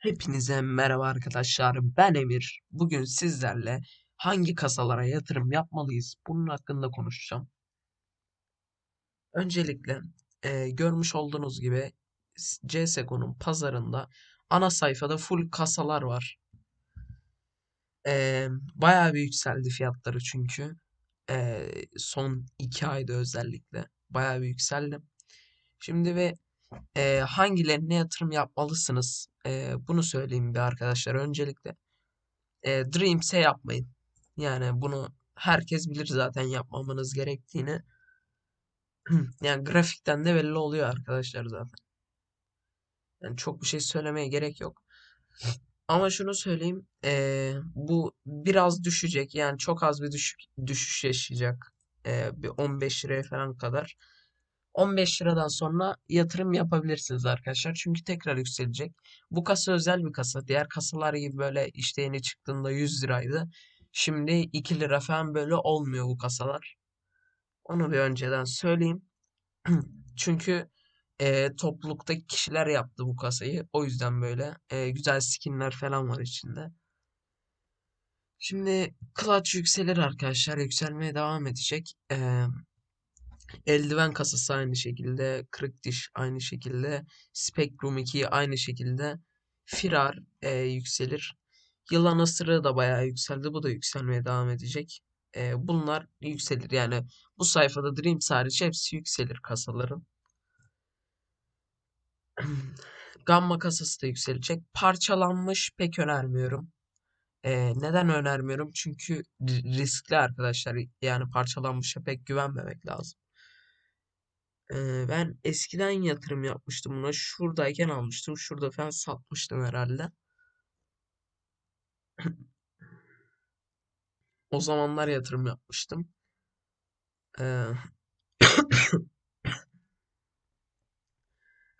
Hepinize merhaba arkadaşlar. Ben Emir. Bugün sizlerle hangi kasalara yatırım yapmalıyız? Bunun hakkında konuşacağım. Öncelikle e, görmüş olduğunuz gibi CSGO'nun pazarında ana sayfada full kasalar var. E, bayağı bir yükseldi fiyatları çünkü. E, son iki ayda özellikle bayağı bir yükseldi. Şimdi ve e, hangilerine yatırım yapmalısınız? E, bunu söyleyeyim bir arkadaşlar. Öncelikle e, Dreams'e yapmayın. Yani bunu herkes bilir zaten yapmamanız gerektiğini. Yani grafikten de belli oluyor arkadaşlar zaten. Yani çok bir şey söylemeye gerek yok. Ama şunu söyleyeyim. e, bu biraz düşecek. Yani çok az bir düşük, düşüş yaşayacak. E, bir 15 liraya falan kadar. 15 liradan sonra yatırım yapabilirsiniz arkadaşlar. Çünkü tekrar yükselecek. Bu kasa özel bir kasa. Diğer kasalar gibi böyle işte yeni çıktığında 100 liraydı. Şimdi 2 lira falan böyle olmuyor bu kasalar. Onu bir önceden söyleyeyim. Çünkü e, topluluktaki kişiler yaptı bu kasayı. O yüzden böyle e, güzel skinler falan var içinde. Şimdi clutch yükselir arkadaşlar. Yükselmeye devam edecek. E, Eldiven kasası aynı şekilde. Kırık diş aynı şekilde. Spectrum 2 aynı şekilde. Firar e, yükselir. Yılan ısırığı da bayağı yükseldi. Bu da yükselmeye devam edecek. E, bunlar yükselir. Yani bu sayfada Dreams hariç hepsi yükselir kasaların. Gamma kasası da yükselecek. Parçalanmış pek önermiyorum. E, neden önermiyorum? Çünkü riskli arkadaşlar. Yani parçalanmışa pek güvenmemek lazım. Ben eskiden yatırım yapmıştım buna. Şuradayken almıştım. Şurada falan satmıştım herhalde. O zamanlar yatırım yapmıştım. Ee,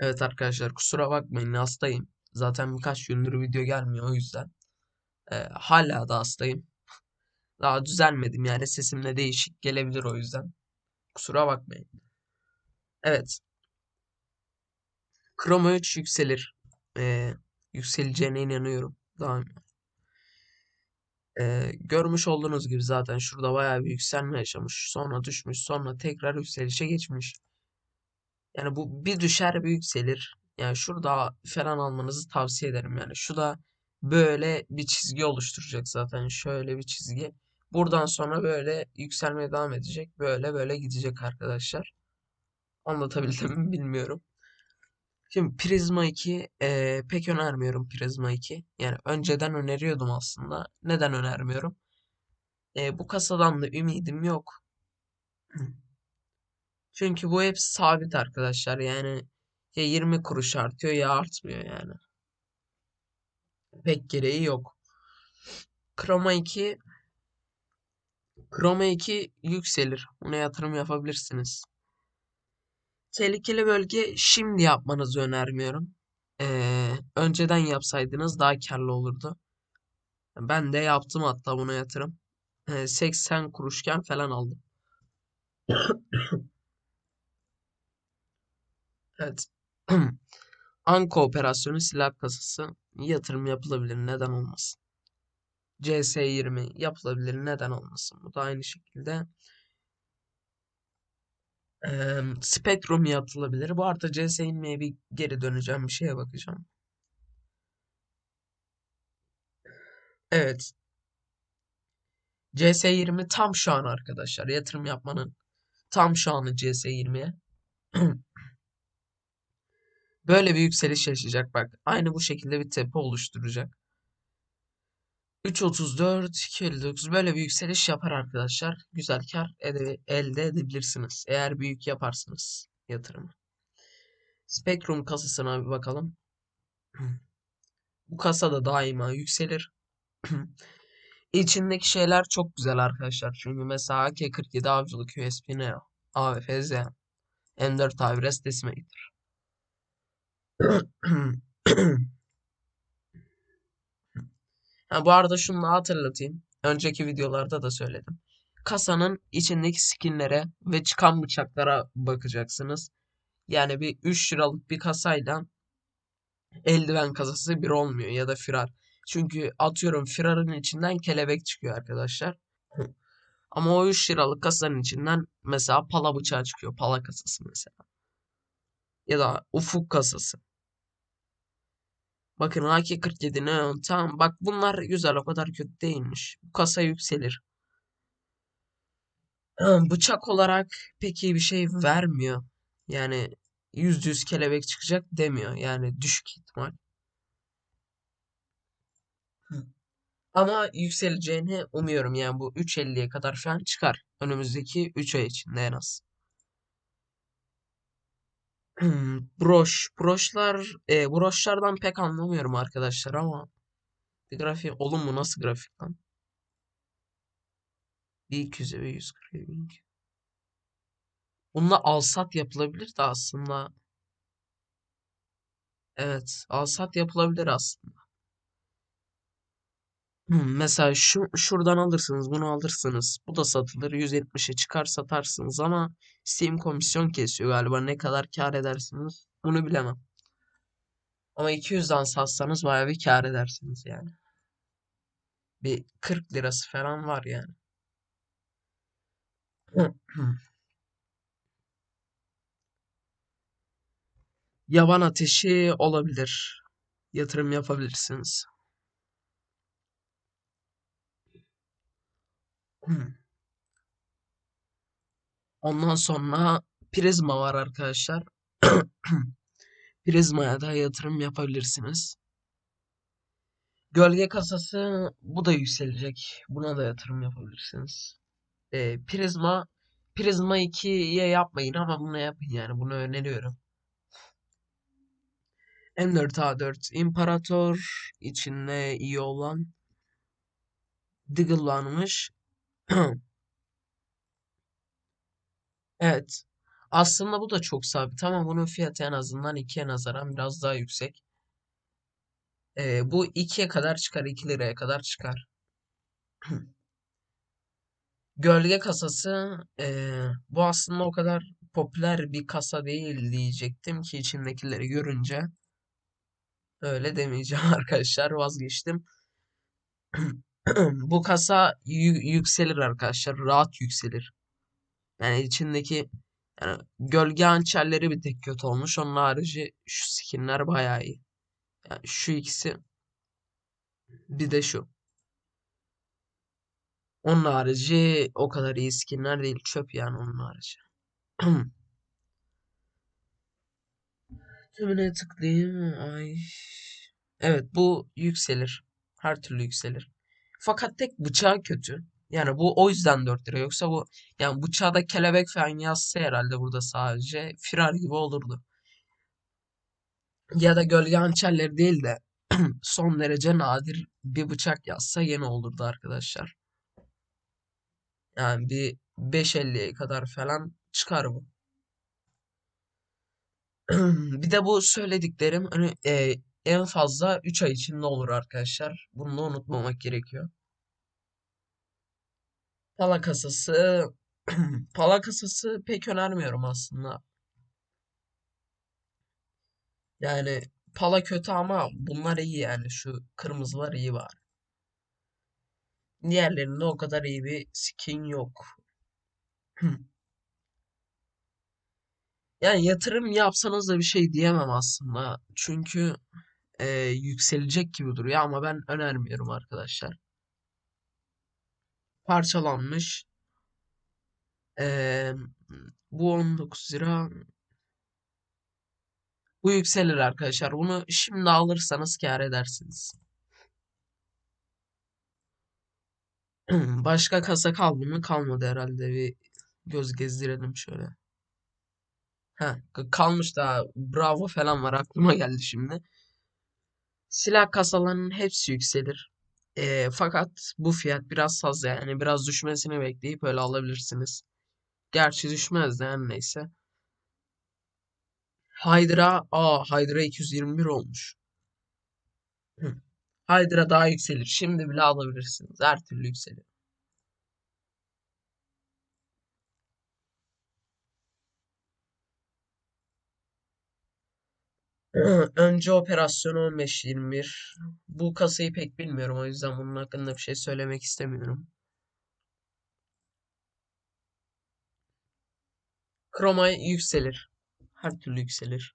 evet arkadaşlar kusura bakmayın hastayım. Zaten birkaç gündür video gelmiyor o yüzden. Ee, hala da hastayım. Daha düzelmedim yani sesimle değişik gelebilir o yüzden. Kusura bakmayın. Evet. Chroma 3 yükselir. Ee, yükseleceğine inanıyorum. Daha ee, görmüş olduğunuz gibi zaten şurada bayağı bir yükselme yaşamış. Sonra düşmüş. Sonra tekrar yükselişe geçmiş. Yani bu bir düşer bir yükselir. Yani şurada falan almanızı tavsiye ederim. Yani şu da böyle bir çizgi oluşturacak zaten. Şöyle bir çizgi. Buradan sonra böyle yükselmeye devam edecek. Böyle böyle gidecek arkadaşlar. Anlatabildim mi bilmiyorum. Şimdi Prisma 2 e, pek önermiyorum Prisma 2. Yani önceden öneriyordum aslında. Neden önermiyorum? E, bu kasadan da ümidim yok. Çünkü bu hep sabit arkadaşlar. Yani ya 20 kuruş artıyor ya artmıyor yani. Pek gereği yok. Chroma 2 Chroma 2 yükselir. Buna yatırım yapabilirsiniz. Tehlikeli bölge şimdi yapmanızı önermiyorum. Ee, önceden yapsaydınız daha karlı olurdu. Ben de yaptım hatta buna yatırım. Ee, 80 kuruşken falan aldım. Evet. Anka operasyonu silah kasası yatırım yapılabilir neden olmasın. CS20 yapılabilir neden olmasın. Bu da aynı şekilde ee, Spectrum yapılabilir. Bu arada CS inmeye bir geri döneceğim. Bir şeye bakacağım. Evet. CS20 tam şu an arkadaşlar. Yatırım yapmanın tam şu anı CS20'ye. Böyle bir yükseliş yaşayacak bak. Aynı bu şekilde bir tepe oluşturacak. 3.34, 2.59 böyle bir yükseliş yapar arkadaşlar. Güzel kar elde edebilirsiniz. Eğer büyük yaparsınız yatırımı. Spectrum kasasına bir bakalım. Bu kasa da daima yükselir. İçindeki şeyler çok güzel arkadaşlar. Çünkü mesela AK-47 avcılık USB Neo, AWF M4 Avres Decimator. Ha, bu arada şunu hatırlatayım. Önceki videolarda da söyledim. Kasanın içindeki skinlere ve çıkan bıçaklara bakacaksınız. Yani bir 3 liralık bir kasayla eldiven kasası bir olmuyor ya da firar. Çünkü atıyorum firarın içinden kelebek çıkıyor arkadaşlar. Ama o 3 liralık kasanın içinden mesela pala bıçağı çıkıyor. Pala kasası mesela. Ya da ufuk kasası. Bakın AK-47 neon tamam bak bunlar güzel o kadar kötü değilmiş. Bu kasa yükselir. Bıçak olarak pek iyi bir şey vermiyor. Yani yüzde yüz kelebek çıkacak demiyor. Yani düşük ihtimal. Ama yükseleceğini umuyorum yani bu 3.50'ye kadar falan çıkar. Önümüzdeki 3 ay içinde en az. Broş. Broşlar, e, broşlardan pek anlamıyorum arkadaşlar ama grafik olur mu nasıl grafik lan? Bir 200'e bir 140'a bir Bununla alsat yapılabilir de aslında. Evet, alsat yapılabilir aslında. Hmm, mesela şu şuradan alırsınız, bunu alırsınız. Bu da satılır. 170'e çıkar satarsınız ama Steam komisyon kesiyor galiba. Ne kadar kâr edersiniz bunu bilemem. Ama 200'den satsanız bayağı bir kâr edersiniz yani. Bir 40 lirası falan var yani. Yaban ateşi olabilir. Yatırım yapabilirsiniz. Ondan sonra prizma var arkadaşlar. Prizmaya da yatırım yapabilirsiniz. Gölge kasası bu da yükselecek. Buna da yatırım yapabilirsiniz. Ee, prizma Prizma 2'ye yapmayın ama bunu yapın yani. Bunu öneriyorum. M4A4 İmparator içinde iyi olan Diggle'lanmış. Evet. Aslında bu da çok sabit ama bunun fiyatı en azından 2'ye nazaran biraz daha yüksek. Ee, bu 2'ye kadar çıkar. 2 liraya kadar çıkar. Gölge kasası ee, bu aslında o kadar popüler bir kasa değil diyecektim ki içindekileri görünce öyle demeyeceğim arkadaşlar vazgeçtim. Bu kasa yükselir arkadaşlar rahat yükselir. Yani içindeki yani gölge hançerleri bir tek kötü olmuş. Onun harici şu skinler bayağı iyi. Yani şu ikisi bir de şu. Onun harici o kadar iyi skinler değil. Çöp yani onun harici. Tümüne tıklayayım. Ay. Evet bu yükselir. Her türlü yükselir. Fakat tek bıçağı kötü. Yani bu o yüzden 4 lira. Yoksa bu yani bıçağı da kelebek falan yazsa herhalde burada sadece firar gibi olurdu. Ya da gölge hançerleri değil de son derece nadir bir bıçak yazsa yine olurdu arkadaşlar. Yani bir 5.50'ye kadar falan çıkar bu. Bir de bu söylediklerim hani e, en fazla 3 ay içinde olur arkadaşlar. Bunu da unutmamak gerekiyor. Pala kasası pala kasası pek önermiyorum aslında. Yani pala kötü ama bunlar iyi yani şu kırmızılar iyi var. Diğerlerinde o kadar iyi bir skin yok. Yani yatırım yapsanız da bir şey diyemem aslında. Çünkü e, yükselecek gibi duruyor ama ben önermiyorum arkadaşlar. Parçalanmış. E, bu 19 lira. Bu yükselir arkadaşlar. Bunu şimdi alırsanız kâr edersiniz. Başka kasa kaldı mı? Kalmadı herhalde. Bir göz gezdirelim şöyle. Ha, kalmış daha Bravo falan var aklıma geldi şimdi. Silah kasalarının hepsi yükselir. E, fakat bu fiyat biraz fazla yani biraz düşmesini bekleyip öyle alabilirsiniz. Gerçi düşmez de yani neyse. Hydra, aa Hydra 221 olmuş. Hydra daha yükselir. Şimdi bile alabilirsiniz. Her türlü yükselir. Önce operasyon 15-21. Bu kasayı pek bilmiyorum o yüzden bunun hakkında bir şey söylemek istemiyorum. Kroma yükselir. Her türlü yükselir.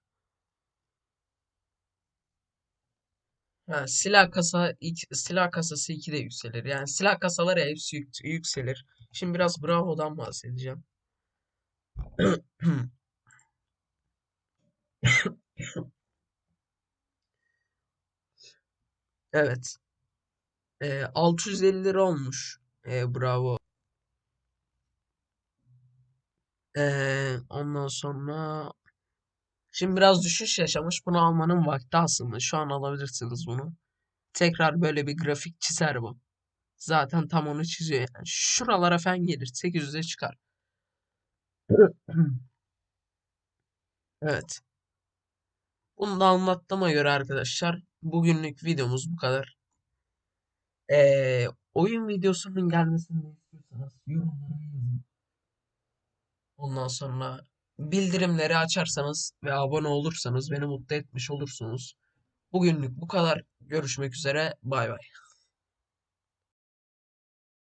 Ha, silah kasa silah kasası 2'de yükselir. Yani silah kasaları hepsi yük- yükselir. Şimdi biraz Bravo'dan bahsedeceğim. Evet. Ee, 650 lira olmuş. Ee, Bravo. Ee, ondan sonra şimdi biraz düşüş yaşamış. Bunu almanın vakti aslında. Şu an alabilirsiniz bunu. Tekrar böyle bir grafik çizer bu. Zaten tam onu çiziyor yani. Şuralara fen gelir. 800'e çıkar. Evet. Bunu da anlattığıma göre arkadaşlar bugünlük videomuz bu kadar. Ee, oyun videosunun gelmesini istiyorsanız yorumlara yazın. Ondan sonra bildirimleri açarsanız ve abone olursanız beni mutlu etmiş olursunuz. Bugünlük bu kadar. Görüşmek üzere. Bay bay.